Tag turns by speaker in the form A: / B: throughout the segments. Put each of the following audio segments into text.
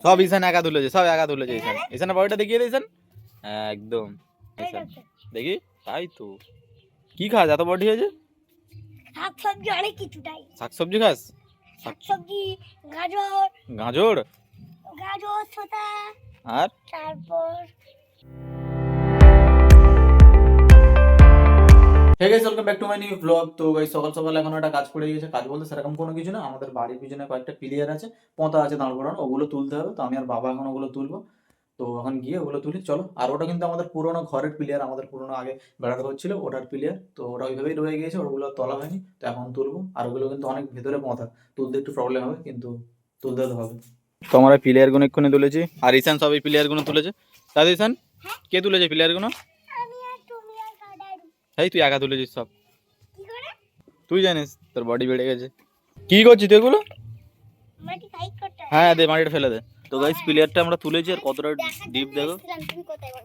A: সব ইসান একা তুলেছে সব একা তুলেছে ইসান ইসানের বডিটা দেখিয়ে দে ঈশান। হ্যাঁ, একদম ইসান দেখি তাই তো। কি খাস? এত বডি হয়েছে?
B: শাকসবজি অনেক কিছুটাই।
A: শাকসবজি খাস?
B: শাকসবজি গাজর।
A: গাজর?
B: গাজর ছোটা।
A: আর?
B: তারপর
A: হে গাইস সকাল সকাল এখন একটা কাজ পড়ে গেছে। কাজ বলতে সেরকম কোনো কিছু না। আমাদের বাড়ির পিছনে কয়েকটা প্লেয়ার আছে। পতা আছে দাঁড় করানো। ওগুলো তুলতে হবে। তো আমি আর বাবা এখন ওগুলো তুলবো। তো এখন গিয়ে ওগুলো তুলি। চলো। আর ওটা কিন্তু আমাদের পুরোনো ঘরের প্লেয়ার আমাদের পুরোনো আগে বেড়াতে হচ্ছিল ওটার প্লেয়ার তো ওটা ওইভাবেই রয়ে গিয়েছে। ওগুলো তোলা হয়নি। তো এখন তুলবো। আর ওগুলো কিন্তু অনেক ভেতরে পথা। তুলতে একটু প্রবলেম হবে, কিন্তু তুলতে হবে। তো আমরা প্লেয়ারগুলো এক্ষুনি তুলেছি। আর ঈশান সব এই প্লেয়ারগুলো তুলেছে। দাদা ঈশান, কে তুলেছে প্লেয়ারগুলো এই তুই একা তুলেছিস সব। তুই জানিস তোর বডি বেড়ে গেছে। কি করছিস তুই এগুলো
B: হয়।
A: দে মাটিটা ফেলে দে। তো গাইস প্লেয়ারটা আমরা তুলেছি আর কতটা ডিপ দেখো?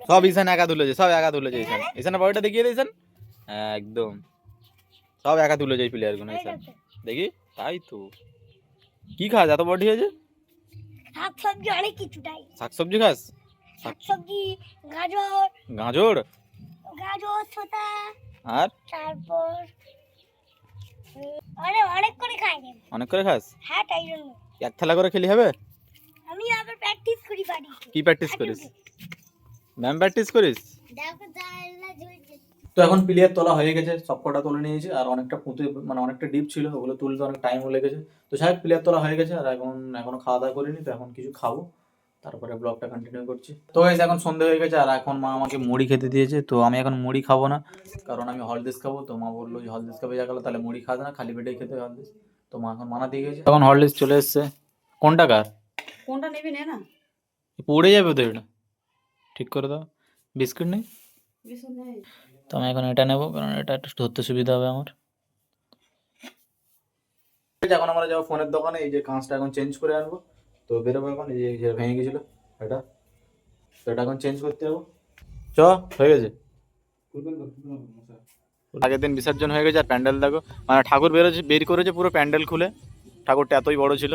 A: সব ঈশান একা তুলেছে সব একা তুলেছে ঈশান। ঈশানের বডিটা দেখিয়ে দে ঈশান। হ্যাঁ, একদম। সব একা তুলেছে এই প্লেয়ারগুলো
B: এই
A: ঈশান।
B: দেখো,
A: তাই তো। কি খাস এত বডি হয়েছে?
B: শাকসবজি অনেক কিছুটাই
A: শাকসবজি খাস?
B: শাকসবজি গাজর।
A: গাজর?
B: গাজর শসা
A: আর?
B: তারপর উম, অনেক অনেক করে খাই
A: অনেক করে খাস?
B: হ্যাঁ তাই জন্য।
A: এক থালা করে খেলি হবে?
B: আমি আবার প্র্যাকটিস করি বাড়ি
A: কি প্র্যাকটিস করিস? ম্যাম প্র্যাকটিস করিস?
B: দেখো জানলা ঝুলছে
A: তো এখন প্লেয়ার তোলা হয়ে গেছে সব কটা তুলে নিয়েছে আর অনেকটা পুঁতে মানে অনেকটা ডিপ ছিল ওগুলো তুলতে অনেক টাইমও লেগেছে। তো যাই প্লেয়ার তোলা হয়ে গেছে আর এখন এখনও খাওয়া দাওয়া করিনি তো এখন কিছু খাব। তারপরে ব্লগটা কন্টিনিউ করছি। তো গাইস এখন সন্ধে হয়ে গেছে আর এখন মা আমাকে মুড়ি খেতে দিয়েছে তো আমি এখন মুড়ি খাব না কারণ আমি হলদিস খাব তো মা বলল যে হলদিস খাবে যা গেলো তাহলে মুড়ি খাবে না খালি পেটেই খেতে হবে হলদিস তো মা এখন মানা দিয়ে গেছে তখন হলদিস চলে এসছে। কোনটা কার?
C: কোনটা নেবি নে না।
A: পড়ে যাবে তো এটা ঠিক করে দাও। বিস্কুট নেই?
C: বিস্কুট নেই।
A: তো আমি এখন এটা নেব কারণ এটা একটু ধরতে সুবিধা হবে আমার। এখন আমরা যাব ফোনের দোকানে এই যে কাঁচটা এখন চেঞ্জ করে আনব। তো বেরোবো এখন, এই যে ভেঙে গেছিল এটা তো এটা এখন চেঞ্জ করতে যাব। চ, হয়ে গেছে। আগের দিন বিসর্জন হয়ে গেছে, আর প্যান্ডেল দেখো। মানে ঠাকুর বেরোচ্ছে বের করেছে পুরো প্যান্ডেল খুলে। ঠাকুরটা এতই বড় ছিল।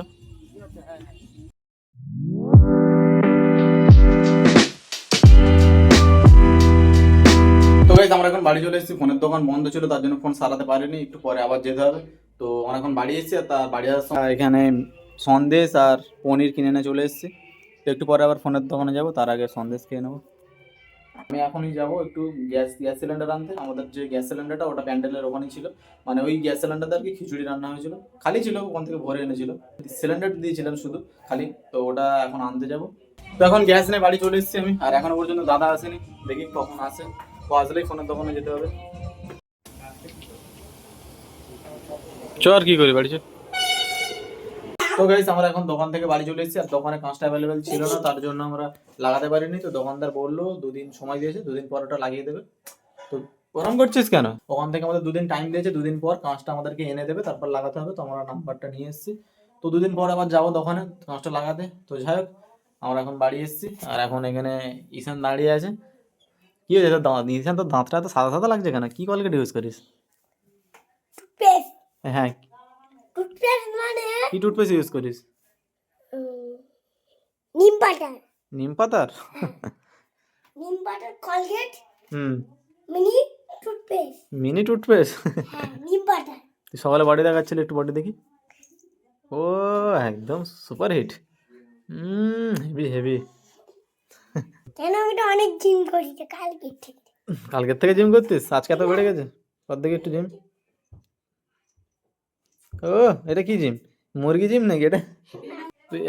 A: তো আমরা এখন বাড়ি চলে এসেছি। ফোনের দোকান বন্ধ ছিল, তার জন্য ফোন সারাতে পারিনি। একটু পরে আবার যেতে হবে। তো আমরা এখন বাড়ি এসেছি, আর তার বাড়ি আসার এখানে সন্দেশ আর পনির কিনে এনে চলে এসেছি। তো একটু পরে আবার ফোনের দোকানে যাব, তার আগে সন্দেশ খেয়ে নেব। আমি এখনই যাব একটু গ্যাস গ্যাস সিলিন্ডার আনতে। আমাদের যে গ্যাস সিলিন্ডারটা, ওটা প্যান্ডেলের ওখানে ছিল। মানে ওই গ্যাস সিলিন্ডার আর কি খিচুড়ি রান্না হয়েছিল। খালি ছিল, ওখান থেকে ভরে এনেছিল। সিলিন্ডার দিয়েছিলাম শুধু, খালি। তো ওটা এখন আনতে যাব। তো এখন গ্যাস নিয়ে বাড়ি চলে এসেছি আমি। আর এখনও পর্যন্ত দাদা আসেনি। দেখি কখন আসে। ও আসলেই ফোনের দোকানে যেতে হবে। চ আর কি করি, বাড়ি চ তো গাইস আমরা এখন দোকান থেকে বাড়ি চলে এসেছি আর দোকানে কাঁচটা অ্যাভেলেবেল ছিল না তার জন্য আমরা লাগাতে পারিনি। তো দোকানদার বলল দুদিন সময় দিয়েছে দুদিন পর ওটা লাগিয়ে দেবে। তো গরম করছিস কেন? ওখান থেকে আমাদের দুদিন টাইম দিয়েছে দুদিন পর কাঁচটা আমাদেরকে এনে দেবে তারপর লাগাতে হবে তো আমরা নাম্বারটা নিয়ে এসেছি। তো দুদিন পর আবার যাব দোকানে কাঁচটা লাগাতে। তো যাই হোক আমরা এখন বাড়ি এসেছি আর এখন এখানে ঈশান দাঁড়িয়ে আছে। কি হয়েছে তোর দাঁত? ঈশান তোর দাঁতটা এত সাদা সাদা লাগছে কেন? কি কলগেট ইউজ করিস? হ্যাঁ
B: টুথপেস্ট মানে?
A: কি টুথপেস্ট ইউজ করিস?
B: নিম বাটার
A: নিম পাতার?
B: নিম বাটার কলগেট
A: হুম।
B: মিনি টুথপেস্ট
A: মিনি টুথপেস্ট
B: হ্যাঁ নিম বাটার
A: তুই সকালে বডি দেখাচ্ছিল একটু বডি দেখি। ও একদম সুপার হিট হুম হেভি হেভি
B: কেন আমি তো অনেক জিম করি কালকে থেকে।
A: কালকের থেকে জিম করতিস? আজকে এত বেড়ে গেছে? কত দেখি একটু জিম ও এটা কি জিম? মুরগি জিম নাকি এটা?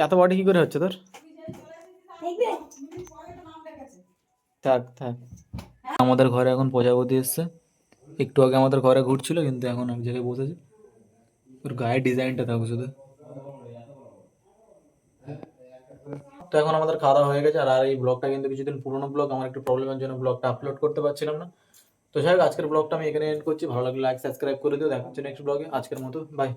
A: এত বডি কি করে হচ্ছে তোর? থাক থাক। আমাদের ঘরে এখন প্রজাপতি এসছে। একটু আগে আমাদের ঘরে ঘুরছিল, কিন্তু এখন এক জায়গায় বসেছে। ওর গায়ের ডিজাইনটা থাকো শুধু। তো এখন আমাদের খাওয়া হয়ে গেছে, আর এই ব্লগটা কিন্তু কিছুদিন পুরোনো ব্লগ আমার একটু প্রবলেমের জন্য ব্লগটা আপলোড করতে পারছিলাম না। তো যাই হোক, আজকের ব্লগটা আমি এখানে এন্ড করছি। ভালো লাগলে লাইক সাবস্ক্রাইব করে দিও। দেখা হচ্ছে নেক্সট ব্লগে। আজকের মতো বাই